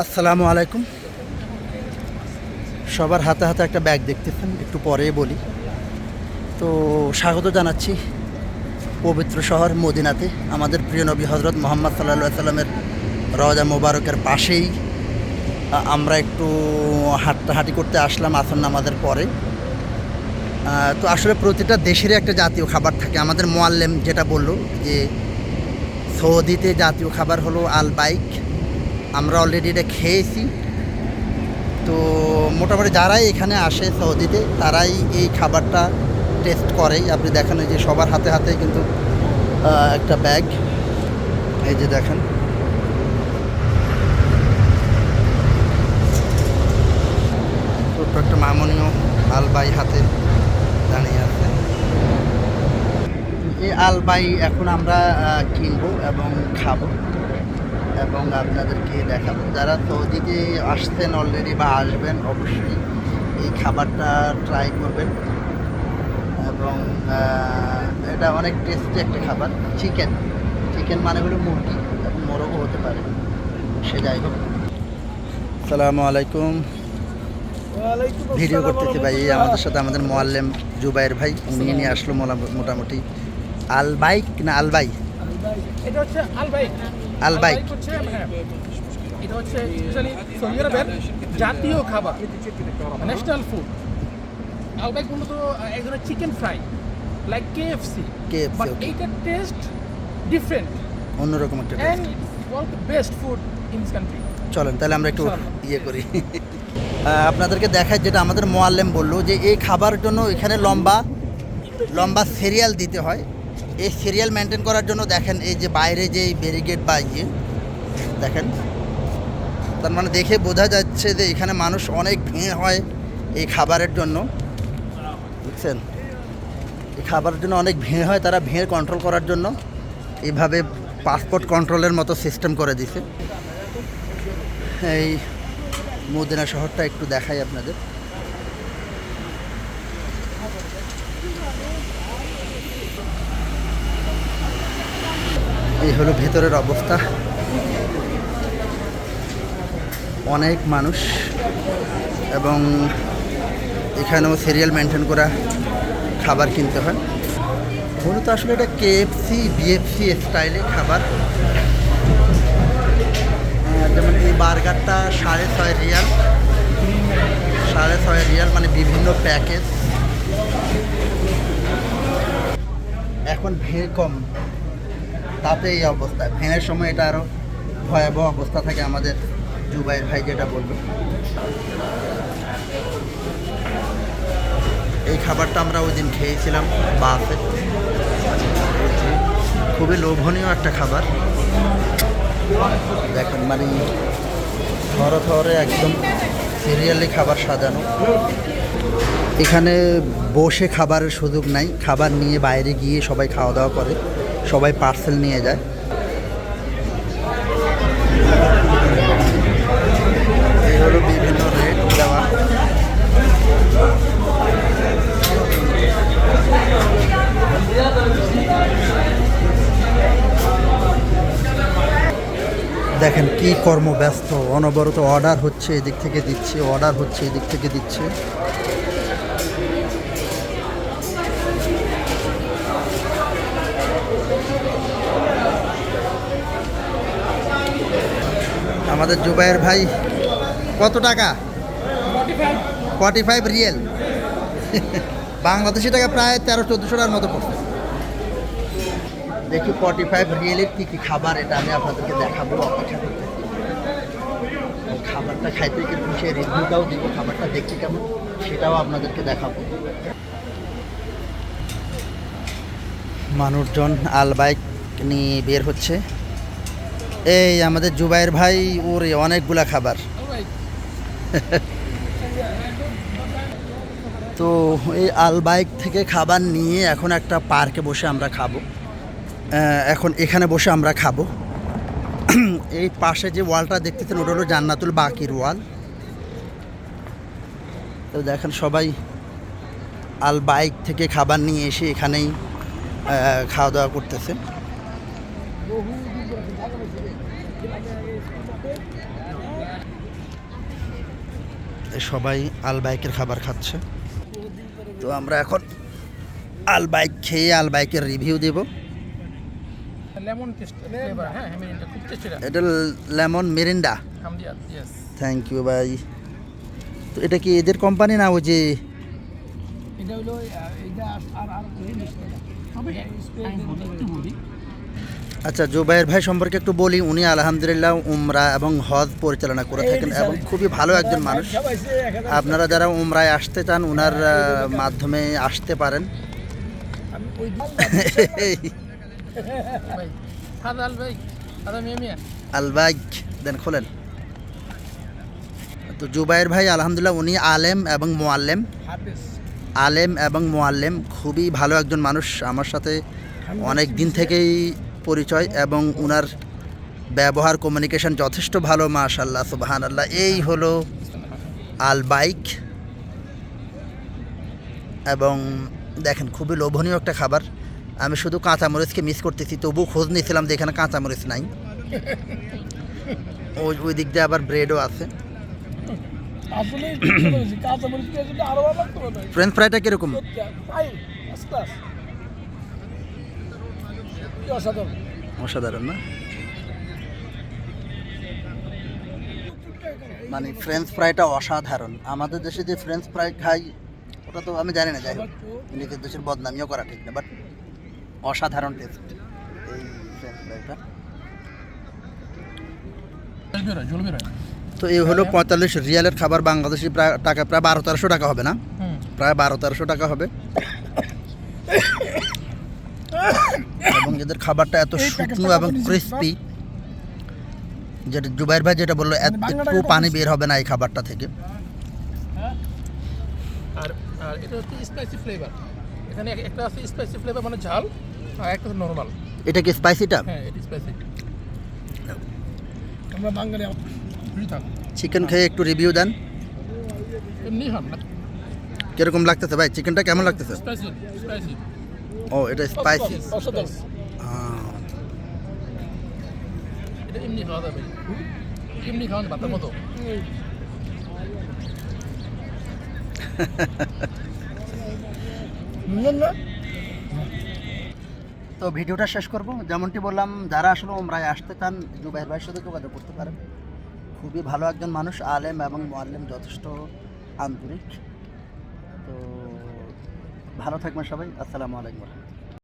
আসসালামু আলাইকুম। সবার হাতে হাতে একটা ব্যাগ দেখতেছেন, একটু পরে বলি। তো স্বাগত জানাচ্ছি পবিত্র শহর মদিনাতে। আমাদের প্রিয় নবী হজরত মোহাম্মদ সাল্লা সাল্লামের রওজা মোবারকের পাশেই। আমরা একটু হাঁটাহাঁটি করতে আসলাম আসন নামাজের পরে। তো আসলে প্রতিটা দেশেরই একটা জাতীয় খাবার থাকে। আমাদের মোয়াল্লেম যেটা বলল যে সৌদিতে জাতীয় খাবার হলো আল বাইক আমরা অলরেডি এটা খেয়েছি। তো মোটামুটি যারাই এখানে আসে সৌদিতে, তারাই এই খাবারটা টেস্ট করেই। আপনি দেখেন যে সবার হাতে হাতে কিন্তু একটা ব্যাগ এই যে দেখেন। ছোট্ট একটা মামনীয় আলবাই হাতে দাঁড়িয়ে আছে। এই আলবাই এখন আমরা কিনবো এবং খাব। এবং আপনাদেরকে দেখাবো। যারা সৌদিতে আসছেন অলরেডি বা আসবেন অবশ্যই এই খাবারটা ট্রাই করবেন। এবং এটা অনেক টেস্টি একটা খাবার। চিকেন চিকেন মানে হলো মুরগি এবং মোরগও হতে পারে। সে যাই হোক। সালামু আলাইকুম। ভিডিও করতেছি ভাই আমাদের সাথে আমাদের মোয়াল্লেম জুবাইর ভাই উনি নিয়ে আসলো মোটামুটি। আলবাইক না আলবাই এটা হচ্ছে আলবাইক আলবাইক। হচ্ছে হ্যাঁ, এটা হচ্ছে সৌদি আরবের জাতীয় খাবার ন্যাশনাল ফুড মূলত এক ধরনের chicken fry like KFC but এইটার টেস্ট ডিফারেন্ট অন্যরকম একটা one of best food in this country চলেন তাহলে আমরা একটু ইয়ে করি। আপনাদেরকে দেখায় যেটা আমাদের মোয়াল্লেম বলল যে এই খাবার জন্য এখানে লম্বা লম্বা সিরিয়াল দিতে হয়। এই সিরিয়াল মেনটেন করার জন্য দেখেন এই যে বাইরে যে ব্যারিকেড বা ইয়ে দেখেন? তার মানে দেখে বোঝা যাচ্ছে যে এখানে মানুষ অনেক ভিড় হয় এই খাবারের জন্য। বুঝছেন? এই খাবারের জন্য অনেক ভিড় হয়, তারা ভিড় কন্ট্রোল করার জন্য। এইভাবে পাসপোর্ট কন্ট্রোলের মতো সিস্টেম করে দিছে। এই মদিনা শহরটা একটু দেখাই আপনাদের। এই হলো ভেতরের অবস্থা। অনেক মানুষ এবং এখানেও সিরিয়াল মেনটেন করা খাবার কিনতে হয়। মূলত আসলে এটা কেএফসি বিএফসি স্টাইলে খাবার। যেমন এই বার্গারটা সাড়ে ছয় রিয়াল। সাড়ে ছয় রিয়াল মানে বিভিন্ন প্যাকেজ। এখন ভিড় কম। তাতে এই অবস্থা। ভিড়ের সময় এটা আরও ভয়াবহ অবস্থা থাকে আমাদের জুবাইর ভাই যেটা বলল। এই খাবারটা আমরা ওই দিন খেয়েছিলাম বাসে খুবই লোভনীয় একটা খাবার। দেখেন মানে থরে থরে একদম সিরিয়ালি খাবার সাজানো। এখানে বসে খাবারের সুযোগ নাই। খাবার নিয়ে বাইরে গিয়ে সবাই খাওয়া দাওয়া করে। সবাই পার্সেল নিয়ে যায়। বিভিন্ন রেট দেওয়া। দেখেন কি কর্মব্যস্ত, অনবরত অর্ডার হচ্ছে এদিক থেকে দিচ্ছে অর্ডার হচ্ছে এদিক থেকে দিচ্ছে। আমাদের জুবাইর ভাই কত টাকা? ফর্টি ফাইভ রিয়েল বাংলাদেশি টাকা প্রায় তেরো চোদ্দোশো টাকার মতো পড়ছে। দেখি ফর্টি ফাইভ রিয়েলের কী কী খাবার এটা আমি আপনাদেরকে দেখাবো অপেক্ষা করতে। খাবারটা খাইতে কিন্তু সে রিভিউটাও দিব খাবারটা দেখতে কেমন সেটাও আপনাদেরকে দেখাবো। মানুষজন আলবাইক নিয়ে বের হচ্ছে। এই আমাদের জুবাইর ভাই, ওরে অনেকগুলা খাবার। তো এই আলবাইক থেকে খাবার নিয়ে এখন একটা পার্কে বসে আমরা খাব। এখন এখানে বসে আমরা খাব। এই পাশে যে ওয়ালটা দেখতেছেন, ওটা হলো জান্নাতুল বাকির ওয়াল। তো দেখেন সবাই আল বাইক থেকে খাবার নিয়ে এসে এখানেই খাওয়া দাওয়া করতেছে। সবাই আল বাইকের খাবার খাচ্ছে। তো আমরা এখন আল বাইক খেয়ে আল বাইকের রিভিউ দেব। লেমন টেস্ট ফ্লেভার হ্যাঁ টেস্টি এটা লেমন মেরিন্ডা থ্যাংক ইউ ভাই তো এটা কি এদের কোম্পানি না ওই যে এটা হলো এটা আর আর তবে একটু বলি। আচ্ছা জুবাইর ভাই সম্পর্কে একটু বলি। উনি আলহামদুলিল্লাহ উমরা এবং হজ পরিচালনা করে থাকেন এবং খুবই ভালো একজন মানুষ। আপনারা যারা উমরায় আসতে চান ওনার মাধ্যমে আসতে পারেন। আমি ওই ভাই হাদা আল ভাই হাদা মিয়া মিয়া। আল বাইক দেন খোলেন। তো জুবাইর ভাই আলহামদুলিল্লাহ উনি আলেম এবং মোয়াল্লেম আলেম এবং মোয়াল্লেম খুবই ভালো একজন মানুষ। আমার সাথে অনেক দিন থেকেই পরিচয় এবং উনার ব্যবহার কমিউনিকেশন যথেষ্ট ভালো মাশাল্লাহ সুবাহান আল্লাহ এই হলো আল বাইক। এবং দেখেন খুবই লোভনীয় একটা খাবার। আমি শুধু কাঁচামরিচকে মিস করতেছি তবু খোঁজ নিয়েছিলাম যে এখানে কাঁচামরিচ নাই। ওই ওই দিক দিয়ে আবার ব্রেডও আছে। ফ্রেঞ্চ ফ্রাইটা কীরকম? অসাধারণ। অসাধারণ না? মানে ফ্রেঞ্চ ফ্রাইটা অসাধারণ। আমাদের দেশে যে ফ্রেঞ্চ ফ্রাই খাই ওটা তো আমি জানি না যাই হোক। নিজের দেশের বদনামিও করা ঠিক না বাট অসাধারণ টেস্ট এই ফ্রেঞ্চ ফ্রাইটা তো এই হলো পঁয়তাল্লিশ রিয়ালের খাবার বাংলাদেশি প্রায় টাকা প্রায় বারো তেরোশো টাকা হবে না? প্রায় বারো তেরোশো টাকা হবে। এবং এদের খাবারটা এত শুকনো এবং ক্রিস্পি। যেটা জুবাইর ভাই যেটা বলল এত- একটু পানি বের হবে না এই খাবারটা থেকে। আর আর এটা হচ্ছে স্পাইসি ফ্লেভার এখানে একটা আছে স্পাইসি ফ্লেভার মানে ঝাল আর একটা নর্মাল এটা কি স্পাইসিটা হ্যাঁ এটা স্পাইসি আমরা বাঙালি চিকেন খেয়ে একটু রিভিউ দেন। এমনি না। কীরকম লাগতেছে ভাই? চিকেনটা কেমন লাগতেছে? স্পাইসি স্পাইসি ও এটা স্পাইসি অসাধারণ এটা এমনি খাওয়া যাবে। এমনি ভাতের মতো। তো ভিডিওটা শেষ করব। যেমনটি বললাম, যারা আসলে ওমরায় আসতে চান, জুবাইর ভাইয়ের সাথে যোগাযোগ করতে পারেন। খুবই ভালো একজন মানুষ, আলেম এবং মোয়াল্লেম, যথেষ্ট আন্তরিক। তো ভালো থাকবেন সবাই। আসসালামু আলাইকুম।